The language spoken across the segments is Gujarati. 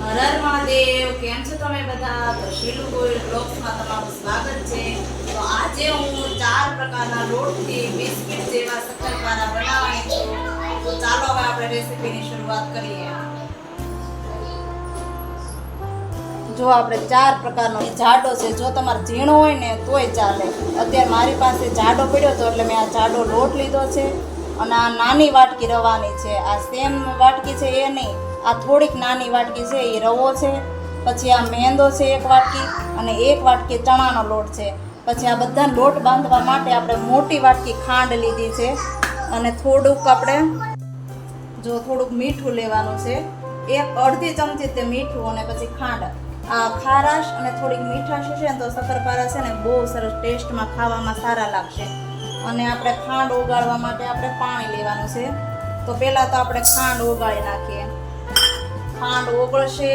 હર હર મહાદેવ, કેમ છો તમે બધા? તો શીલુ ગોયલ બ્લોગ્સમાં તમારું સ્વાગત છે. તો આજે હું ચાર પ્રકારના લોટથી બિસ્કિટ જેવા શક્કરપારા બનાવવાની છું. તો ચાલો હવે આપણે રેસીપીની શરૂઆત કરીએ. જો આપણે ચાર પ્રકારનો જાડો છે, જો તમારે ઝીણો હોય ને તોય ચાલે. અત્યારે મારી પાસે જાડો પડ્યો હતો એટલે મેં આ જાડો લોટ લીધો છે. અને આ નાની વાટકી રવાની છે. આ સેમ વાટકી છે એ નહીં. આ થોડીક નાની વાટકી છે, એ રવો છે, પછી આ મેંદો છે એક વાટકી અને એક વાટકી ચણાનો લોટ છે. પછી આ બધા લોટ બાંધવા માટે આપણે મોટી વાટકી ખાંડ લીધી છે અને થોડુંક આપણે, જો થોડુંક મીઠું લેવાનું છે, એક અડધી ચમચી તે મીઠું અને પછી ખાંડ. આ ખારાશ અને થોડીક મીઠાશ હશે ને તો સફરપારા છે ને બહુ સરસ ટેસ્ટમાં ખાવામાં સારા લાગશે. અને આપણે ખાંડ ઓગાળવા માટે આપણે પાણી લેવાનું છે. તો પહેલાં તો આપણે ખાંડ ઓગાળી નાખીએ. ખાંડ ઓગળશે,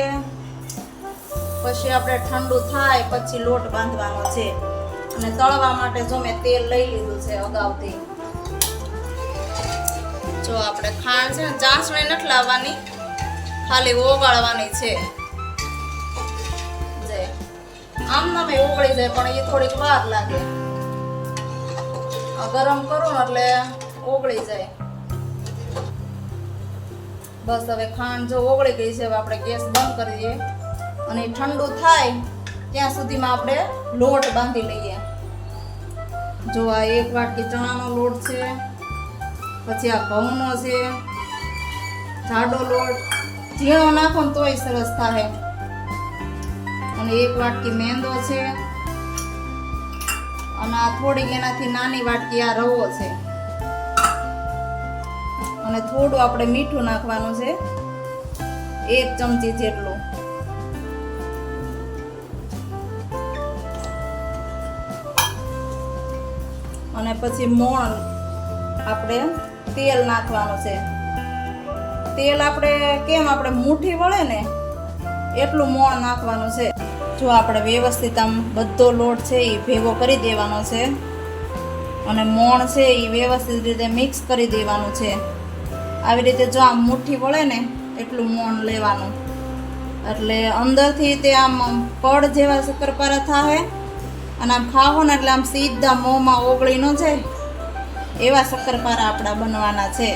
પછી આપણે ઠંડુ થાય, પછી લોટ બાંધવાનો છે. અને તળવા માટે જો મેં તેલ લઈ લીધું છે અગાઉથી. જો આપણે ખાંડ છે ને ચાસણી નથી લાવવાની, ખાલી ઓગાળવાની છે. આમ એ ઓગળી જાય, પણ એ થોડીક વાર લાગે. ગરમ કરું એટલે ઓગળી જાય. બસ હવે ખાંડ જો ઓગળી ગઈ છે, હવે આપણે ગેસ બંધ કરી દઈએ. અને ઠંડુ થાય, ત્યાં સુધીમાં આપણે લોટ બાંધી લઈએ. જો આ એક વાટકી ચણાનો લોટ છે, પછી આ ઘઉંનો છે, જાડો લોટ, ઝીણો નાખો ને તોય સરસ થાય. અને એક વાટકી મેંદો છે, અને આ થોડીક એનાથી નાની વાટકી આ રવો છે. અને થોડું આપણે મીઠું નાખવાનું છે. એક ચમચી જેટલું. અને પછી મોણ આપણે તેલ નાખવાનું છે. તેલ આપણે કેમ આપણે મુઠ્ઠી વળે ને એટલું મોણ નાખવાનું છે. જો આપણે વ્યવસ્થિત આમ બધો લોટ છે એ ભેગો કરી દેવાનો છે. અને મોણ છે એ વ્યવસ્થિત રીતે મિક્સ કરી દેવાનું છે. આવી રીતે જો આમ મુઠ્ઠી વળે ને એટલું મોણ લેવાનું. એટલે અંદરથી તે આમ પડ જેવા શક્કરપારા થાય અને આમ ખાવો ને એટલે આમ સીધા મોંમાં ઓગળી ન જાય. એવા શક્કરપારા આપણા બનવાના છે.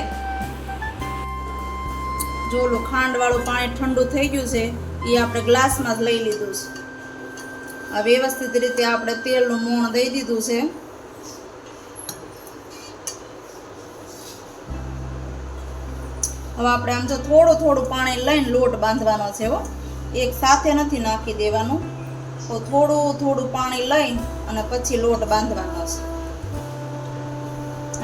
જો ઓલું ખાંડવાળું પાણી ઠંડુ થઈ ગયું છે એ આપણે ગ્લાસમાં જ લઈ લીધું છે. આ વ્યવસ્થિત રીતે આપણે તેલનું મોણ દઈ દીધું છે. હવે આપણે આમ જો થોડું થોડું પાણી લઈને લોટ બાંધવાનો છે હો. એક સાથે નથી નાખી દેવાનું. તો થોડું થોડું પાણી લઈને અને પછી લોટ બાંધવાનો છે.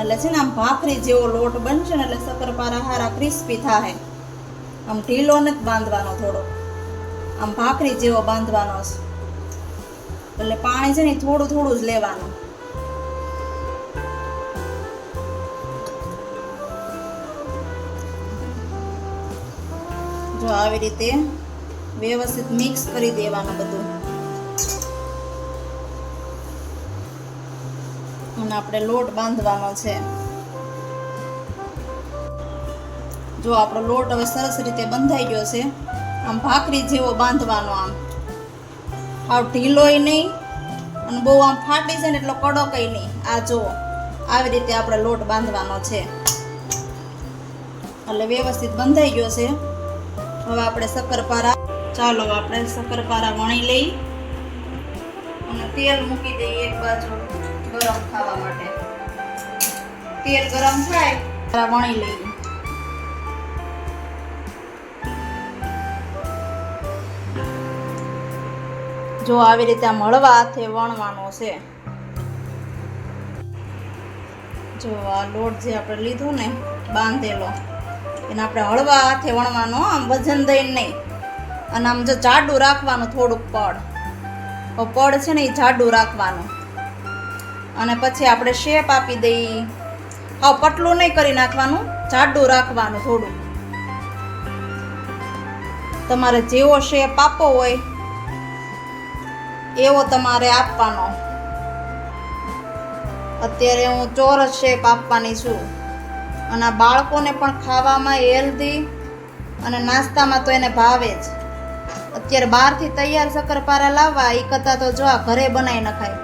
એટલે છે ને આમ ભાખરી જેવો લોટ બનશે ને એટલે શક્કરપારા હારા ક્રિસ્પી થાય આમ ઢીલો નથી બાંધવાનો થોડો. આમ ભાખરી જેવો બાંધવાનો છે. એટલે પાણી છે ને થોડું થોડું જ લેવાનું. જો આવી રીતે વ્યવસ્થિત મિક્સ કરી દેવાનું બધું. અને આપણે લોટ બાંધવાનો છે. જો આપણો લોટ હવે સરસ રીતે બંધાઈ ગયો છે, આમ ભાખરી જેવો બાંધવાનો આમ. આવ ઢીલોય નહીં, અને બહુ આમ ફાટી છે ને એટલો કડકય નહીં. આ જો, આવી રીતે આપણે લોટ બાંધવાનો છે. એટલે વ્યવસ્થિત બંધાઈ ગયો છે. હવે આપણે શક્કરપારા ચાલો આપણે શક્કરપારા વણી લઈ. અને તેલ મૂકી દઈએ એક બાજુ ગરમ થવા માટે. તેલ ગરમ થાય વણી લઈએ. જો આવી રીતે આમ હળવા હાથે વણવાનો છે. જો આ લોટ જે આપણે લીધો ને બાંધેલો. એને આપણે હળવા હાથે વણવાનો આમ વજન દઈને નહીં. અને આમ જો જાડું રાખવાનું થોડુંક પડ. પડ છે ને એ જાડું રાખવાનું. અને પછી આપણે શેપ આપી દઈએ હા પટલું નહીં કરી નાખવાનું, જાડું રાખવાનું થોડું તમારે જેવો શેપ આપવો હોય, એવો તમારે આપવાનો. અત્યારે હું ચોરસ શેપ આપવાની છું. અને બાળકોને પણ ખાવામાં હેલ્ધી અને નાસ્તામાં તો એને ભાવે જ. અત્યારે બહારથી તૈયાર શક્કરપારા લાવવા એ કરતાં તો જો આ ઘરે બનાવી નખાય.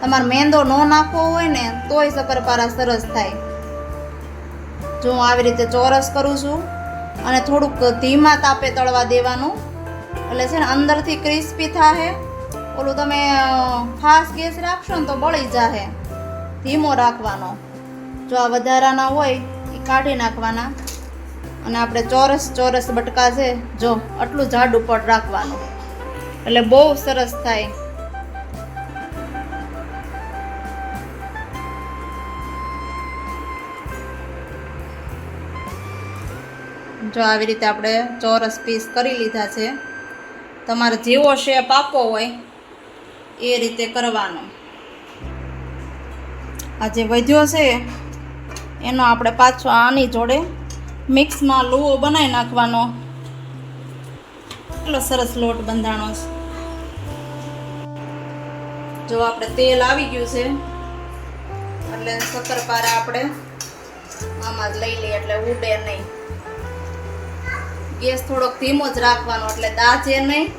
તમારે મેંદો ન નાખવો હોય ને, તોય શક્કરપારા સરસ થાય. જો હું આવી રીતે ચોરસ કરું છું અને થોડુંક ધીમા તાપે તળવા દેવાનું, એટલે છે ને અંદરથી ક્રિસ્પી થાહે. ઓલું તમે ફાસ્ટ ગેસ રાખશો ને તો બળી જાહે. ધીમો રાખવાનો. જો આ વધારાના હોય કાઢી નાખવાના. અને આપણે ચોરસ ચોરસ બટકા છે, જો, આટલું જાડું પડ રાખવાનું. એટલે બહુ સરસ થાય. જો આવી રીતે આપણે ચોરસ પીસ કરી લીધા છે. તમારે જેવો શેપ આપવો હોય, એ રીતે કરવાનો. આ જે વધ્યો છે એનો આપણે પાછો આની જોડે મિક્સમાં લૂવો બનાવી નાખવાનો. એટલો સરસ લોટ બંધાણો છે. જો આપણે તેલ આવી ગયું છે, એટલે શક્કરપારા આપણે આમાં જ લઈ લઈએ, એટલે ઉડે નહીં. ગેસ થોડોક ધીમો જ રાખવાનો, એટલે દાજે નહીં.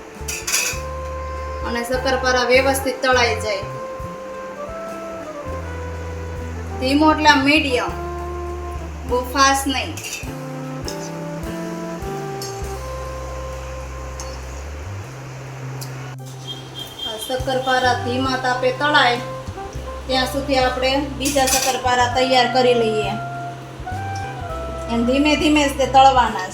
અને શક્કરપારા વ્યવસ્થિત તળાઈ જાય. ધીમો એટલે મીડિયમ. બહુ ફાસ્ટ નહીં શક્કરપારા ધીમા તાપે તળાય ત્યાં સુધી આપણે બીજા શક્કરપારા તૈયાર કરી લઈએ એમ ધીમે ધીમે તે તળવાના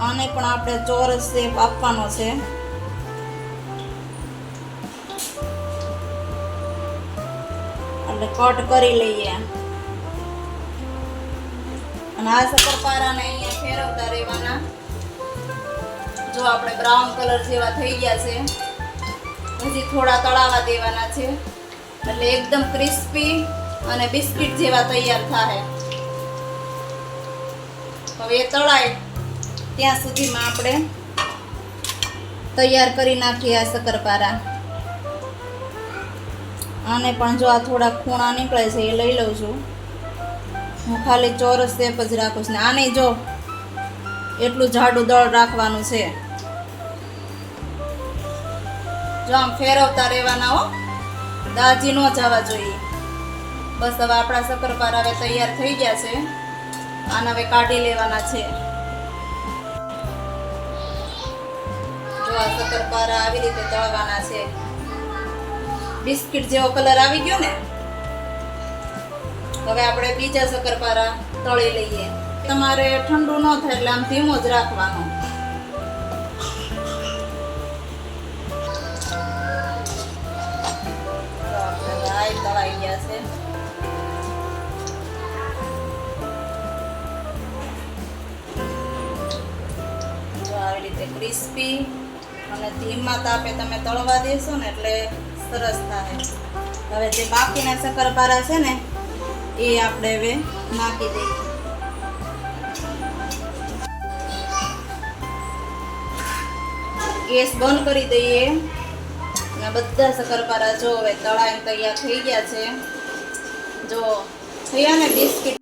આને પણ આપણે ચોરસ શેપ આપવાનો છે એટલે કટ કરી લઈએ. અને આ શક્કરપારાને અહીંયા ફેરવતા રહેવાના. જો આપણે બ્રાઉન કલર જેવા થઈ ગયા છે, હજી થોડા તળાવા દેવાના છે. એટલે એકદમ ક્રિસ્પી અને બિસ્કિટ જેવા તૈયાર થાય. હવે તળાય ત્યાં સુધીમાં આપણે તૈયાર કરી નાખીએ આ શક્કરપારા આને પણ જો આ થોડા ખૂણા નીકળે છે એ લઈ લઉં છું. હું ખાલી ચોરસ શેપ જ રાખું છું ને આને જો એટલું જાડું દળ રાખવાનું છે. જો આમ ફેરવતા રહેવાના હો. દાજી ન જવા જોઈએ. બસ હવે આપણા શકરપાર હવે તૈયાર થઈ ગયા છે. આને હવે કાઢી લેવાના છે. જો આ શક્કરપારા આવી રીતે તળવાના છે. બિસ્કિટ જેવો કલર આવી ગયો ને, હવે આપણે બીજા શક્કરપારા તળી લઈએ. તમારે ઠંડુ ન થાય એટલે આમ ધીમો જ રાખવાનો. તળાઈ ગયા છે. આવી રીતે ક્રિસ્પી અને ધીમા તાપે તમે તળવા દેશો ને એટલે સરસ થાય. હવે જે બાકીના શક્કરપારા છે ને, એ આપણે હવે નાખી દઈએ. ગેસ બંધ કરી દઈએ. અને બધા શક્કરપારા જો હવે તળાઈને તૈયાર થઈ ગયા છે. જો થયા ને બિસ્કિટ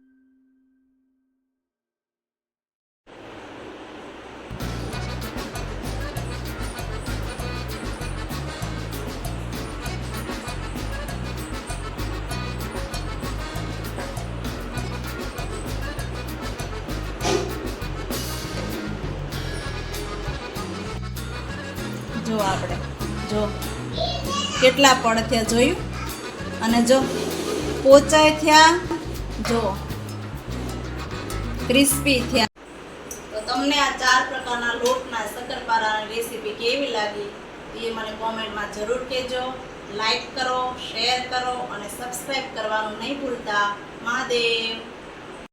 કેટલા પડ થયા જોયું? અને જો પોચાય થયા, જો ક્રિસ્પી થયા. તો તમને આ ચાર પ્રકારના લોટના શક્કરપારાની રેસીપી કેવી લાગી? એ મને કોમેન્ટમાં જરૂર કહેજો. લાઈક કરો, શેર કરો અને સબસ્ક્રાઈબ કરવાનું નહીં ભૂલતા. મહાદેવ.